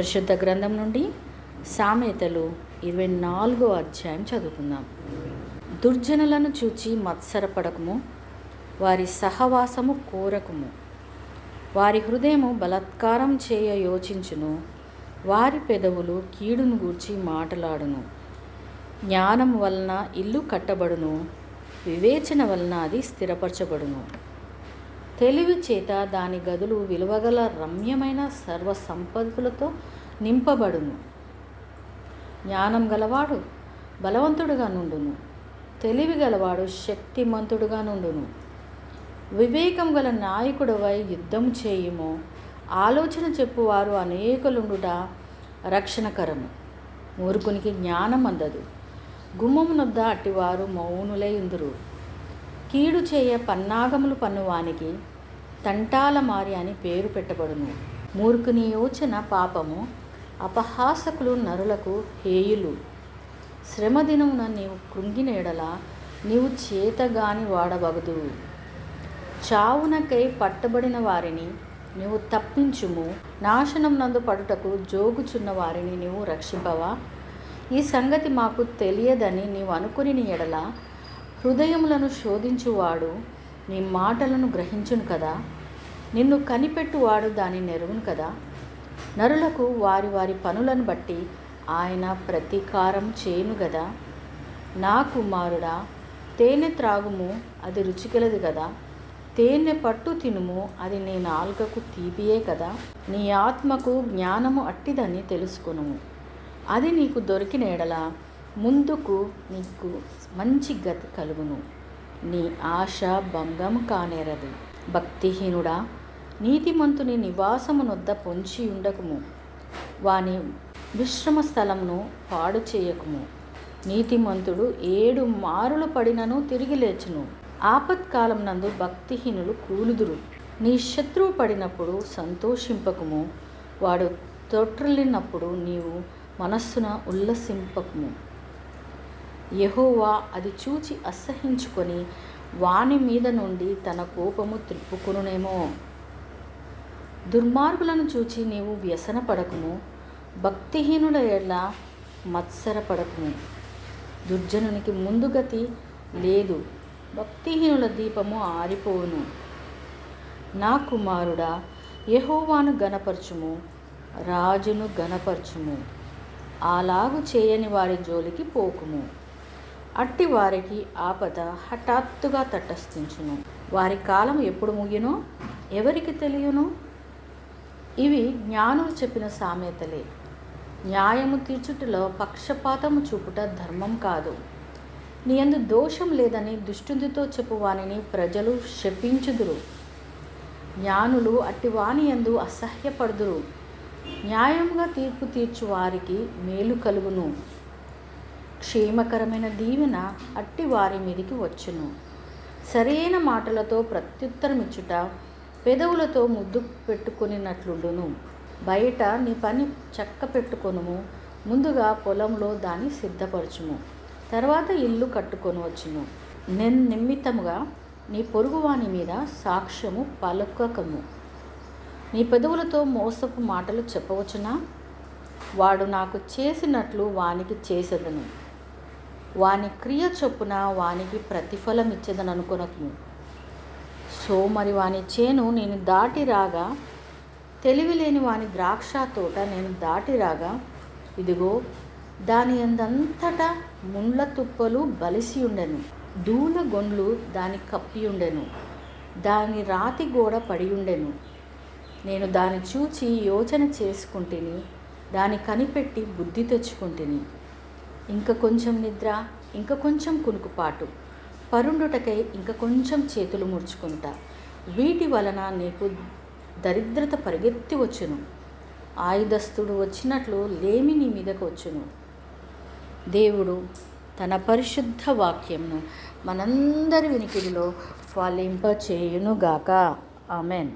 పరిశుద్ధ గ్రంథం నుండి సామెతలు ఇరవై నాలుగో అధ్యాయం చదువుకుందాం. దుర్జనులను చూచి మత్సరపడకము వారి సహవాసము కోరకము. వారి హృదయము బలాత్కారం చేయ యోచించును వారి పెదవులు కీడును గూర్చి మాటలాడును. జ్ఞానం వలన ఇల్లు కట్టబడును వివేచన వలన అది స్థిరపరచబడును. తెలివి చేత దాని గదులు విలువగల రమ్యమైన సర్వ సంపదలతో నింపబడును. జ్ఞానం గలవాడు బలవంతుడుగా నుండును. తెలివి గలవాడు శక్తిమంతుడుగా నుండును. వివేకం గల నాయకుడవై యుద్ధం చేయుము. ఆలోచన చెప్పువారు అనేకులుండుట రక్షణకరము. మూర్ఖునికి జ్ఞానం అందదు. గుమ్మమునొద్ద అట్టివారు మౌనులై ఉందురు. కీడు చేయ పన్నాగములు పన్నువానికి తంటాల మారి అని పేరు పెట్టబడును. మూర్ఖుని యోచన పాపము అపహాసకులు నరులకు హేయులు. శ్రమదినమున నీవు కృంగినేడల నీవు చేతగాని వాడవగదు చావునకై పట్టబడిన వారిని నీవు తప్పించుము. నాశనం నందు పడుటకు జోగుచున్న వారిని నీవు రక్షింపవా? ఈ సంగతి మాకు తెలియదని నీవు అనుకుని ఎడల హృదయములను శోధించువాడు నీ మాటలను గ్రహించును కదా. నిన్ను కనిపెట్టువాడు దాని నెరుగును కదా. నరులకు వారి వారి పనులను బట్టి ఆయన ప్రతీకారం చేయును గదా నా కుమారుడా తేనె త్రాగుము అది రుచిగలది కదా. తేనె పట్టు తినుము అది నీ నాలుకకు తీపియే కదా. నీ ఆత్మకు జ్ఞానము అట్టిదని తెలుసుకునుము. అది నీకు దొరికిన ఎడల ముందుకు నీకు మంచి గతి కలుగును. నీ ఆశ భంగం కానేరదు. భక్తిహీనుడా నీతిమంతుని నివాసమునొద్ద పొంచి ఉండకము వాని విశ్రమ స్థలంను పాడు చేయకము. నీతిమంతుడు ఏడు మారులు పడినను తిరిగి లేచును. ఆపత్కాలం నందు భక్తిహీనులు కూలుదురు. నీ శత్రువు పడినప్పుడు సంతోషింపకము. వాడు తొట్రలినప్పుడు నీవు మనస్సున ఉల్లసింపకము. యహోవా అది చూచి అసహించుకొని వాని మీద నుండి తన కోపము త్రిప్పుకునునేమో. దుర్మార్గులను చూచి నీవు వ్యసన పడకుము భక్తిహీనుల ఎడ్ల మత్సరపడకుము. దుర్జనునికి ముందుగతి లేదు భక్తిహీనుల దీపము ఆరిపోవును. నా కుమారుడా యహోవాను గనపరచుము రాజును గనపరచుము అలాగు చేయని వారి జోలికి పోకుము. అట్టి వారికి ఆపద హఠాత్తుగా తటస్థించును. వారి కాలం ఎప్పుడు ముగినో ఎవరికి తెలియను? ఇవి జ్ఞానులు చెప్పిన సామెతలే. న్యాయము తీర్చుటలో పక్షపాతము చూపుట ధర్మం కాదు. నీ అందు దోషం లేదని దుష్టుందితో చెప్పు వానిని ప్రజలు శపించుదురు. జ్ఞానులు అట్టి ఎందు అసహ్యపడుదురు. న్యాయంగా తీర్పు తీర్చు వారికి మేలు కలుగును. క్షేమకరమైన దీవెన అట్టి వారి మీదికి వచ్చును. సరైన మాటలతో ప్రత్యుత్తరమిచ్చుట పెదవులతో ముద్దు పెట్టుకునినట్లుండును. బయట నీ పని చక్క పెట్టుకొనుము ముందుగా పొలంలో దాన్ని సిద్ధపరచుము. తర్వాత ఇల్లు కట్టుకొని వచ్చును. నేను నిమిత్తముగా నీ పొరుగువాని మీద సాక్ష్యము పలుకకము. నీ పెదవులతో మోసపు మాటలు చెప్పవచ్చునా? వాడు నాకు చేసినట్లు వానికి చేసేదను. వాని క్రియ చొప్పున వానికి ప్రతిఫలం ఇచ్చేదని అనుకొనకు. సో మరి వాని చేను నేను దాటి రాగా తెలివి లేని వాని ద్రాక్ష తోట నేను దాటి రాగా ఇదిగో దాని అందంతటా ముండ్ల తుప్పలు బలిసి ఉండెను దూల గొండ్లు దాని కప్పి ఉండెను దాని రాతి గోడ పడి ఉండెను నేను దాన్ని చూచి యోచన చేసుకుంటుని దాన్ని కనిపెట్టి బుద్ధి తెచ్చుకుంటుని. ఇంక కొంచెం నిద్ర ఇంక కొంచెం కునుకుపాటు. పరుండుటకై ఇంక కొంచెం చేతులు ముడుచుకుంటా. వీటి వలన నీకు దరిద్రత పరిగెత్తి వచ్చును. ఆయుధస్తుడు వచ్చినట్లు లేమి నీ మీదకు వచ్చును. దేవుడు తన పరిశుద్ధ వాక్యంను మనందరి వినికిడిలో ఫలింప చేయునుగాక ఆమెన్.